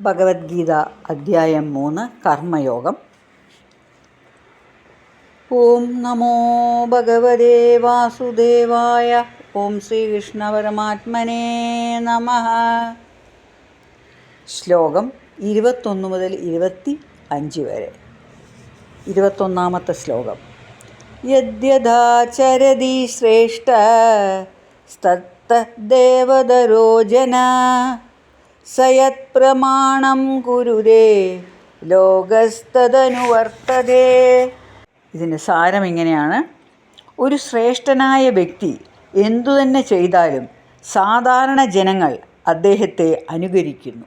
ഭഗവത്ഗീത അധ്യായം മൂന്ന് കർമ്മയോഗം. ഓം നമോ ഭഗവതേ വാസുദേവായ ഓം ശ്രീകൃഷ്ണ പരമാത്മനേ നമ. ശ്ലോകം ഇരുപത്തൊന്ന് മുതൽ ഇരുപത്തി അഞ്ച് വരെ. ഇരുപത്തൊന്നാമത്തെ ശ്ലോകം. യദ്യഥാചരതി ശ്രേഷ്ഠ സ്തത്തേവതരോ ജന പ്രമാണം കുരുരേ ലോകസ്തനുവർത്തതേ ഇതിന്റെ സാരം ഇങ്ങനെയാണ്. ഒരു ശ്രേഷ്ഠനായ വ്യക്തി എന്തു തന്നെ ചെയ്താലും സാധാരണ ജനങ്ങൾ അദ്ദേഹത്തെ അനുകരിക്കുന്നു.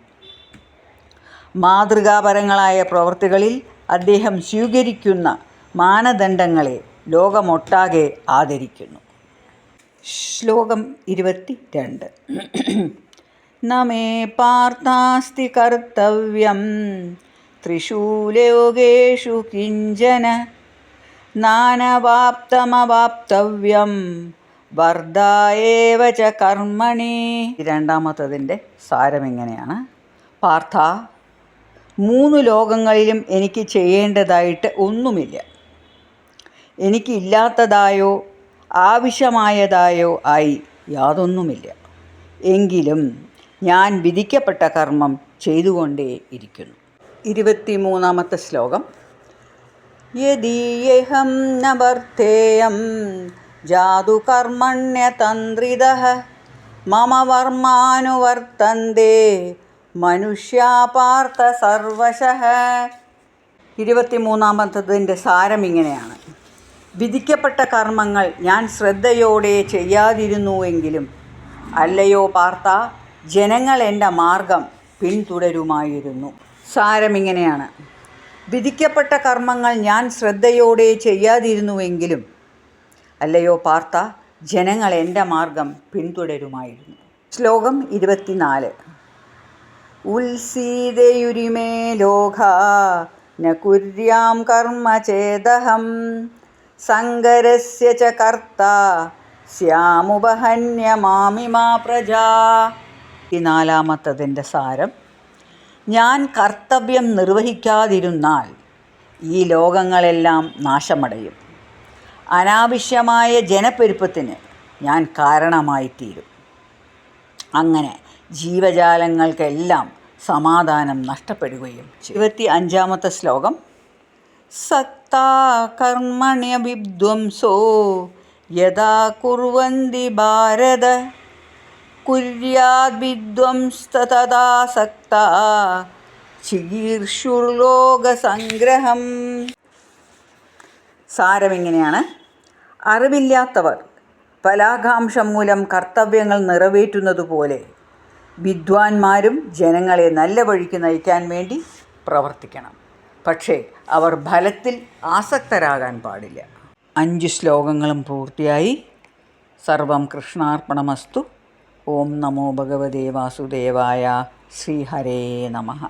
മാതൃകാപരങ്ങളായ പ്രവൃത്തികളിൽ അദ്ദേഹം സ്വീകരിക്കുന്ന മാനദണ്ഡങ്ങളെ ലോകമൊട്ടാകെ ആദരിക്കുന്നു. ശ്ലോകം ഇരുപത്തി രണ്ട് നമേ പാർത്ഥാസ്തി കർത്തവ്യം ത്രിശൂലയോഗേഷു കിഞ്ചന നാനവാപ്തമവാപ്തവ്യം വർദ്ധായേവ കർമ്മണി രണ്ടാമത്തതിന്റെ സാരം എങ്ങനെയാണ് പാർത്ഥ മൂന്ന് ലോകങ്ങളിലും എനിക്ക് ചെയ്യേണ്ടതായിട്ട് ഒന്നുമില്ല. എനിക്കില്ലാത്തതായോ ആവശ്യമായതായോ ആയി യാതൊന്നുമില്ല. എങ്കിലും ഞാൻ വിധിക്കപ്പെട്ട കർമ്മം ചെയ്തുകൊണ്ടേ ഇരിക്കുന്നു. ഇരുപത്തി മൂന്നാമത്തെ ശ്ലോകം. യദീയഹം ന വർത്തേയം ജാതുകർമ്മണ്യതന്ത്രിത മമ വർമാനുവർത്തന്തേ മനുഷ്യാപാർത്ഥ സർവശ. ഇരുപത്തിമൂന്നാമത്തതിന്റെ സാരം ഇങ്ങനെയാണ്. വിധിക്കപ്പെട്ട കർമ്മങ്ങൾ ഞാൻ ശ്രദ്ധയോടെ ചെയ്യാതിരുന്നുവെങ്കിലും അല്ലയോ പാർത്ത ജനങ്ങൾ എന്റെ മാർഗം പിന്തുടരുമായിരുന്നു. സാരമിങ്ങനെയാണ് വിധിക്കപ്പെട്ട കർമ്മങ്ങൾ ഞാൻ ശ്രദ്ധയോടെ ചെയ്യാതിരുന്നുവെങ്കിലും അല്ലയോ പാർത്ത ജനങ്ങൾ എന്റെ മാർഗം പിന്തുടരുമായിരുന്നു. ശ്ലോകം ഇരുപത്തിനാല്. ഉത്സീതയുരിമേ ലോക ന കർമ്മ ചേതഹം സങ്കരസ്യ ച കർത്ത സ്യാമുപഹന്യമാമിമാ പ്രജാ. ഈ നാലാമത്തതിന്റെ സാരം. ഞാൻ കർത്തവ്യം നിർവഹിക്കാതിരുന്നാൽ ഈ ലോകങ്ങളെല്ലാം നാശമടയും. അനാവശ്യമായ ജനപ്പെരുപ്പത്തിന് ഞാൻ കാരണമായിത്തീരും. അങ്ങനെ ജീവജാലങ്ങൾക്കെല്ലാം സമാധാനം നഷ്ടപ്പെടുകയും ഇരുപത്തി അഞ്ചാമത്തെ ശ്ലോകം. സക്താ കർമ്മണ്യ വിധ്വംസോ യഥാ കുർവന്തി ഭാരത കുര്യാദ്വിധ്വംസ്തഥാസക്ത ചികീർഷുർലോകസംഗ്രഹം സാരമിങ്ങനെയാണ്. അറിവില്ലാത്തവർ ഫലാകാംക്ഷം മൂലം കർത്തവ്യങ്ങൾ നിറവേറ്റുന്നതുപോലെ വിദ്വാൻമാരും ജനങ്ങളെ നല്ല വഴിക്ക് നയിക്കാൻ വേണ്ടി പ്രവർത്തിക്കണം. പക്ഷേ അവർ ഫലത്തിൽ ആസക്തരാകാൻ പാടില്ല. അഞ്ച് ശ്ലോകങ്ങളും പൂർത്തിയായി. സർവം കൃഷ്ണാർപ്പണമസ്തു. ഓം നമോ ഭഗവതേ വാസുദേവായ ശ്രീഹരേ നമഃ.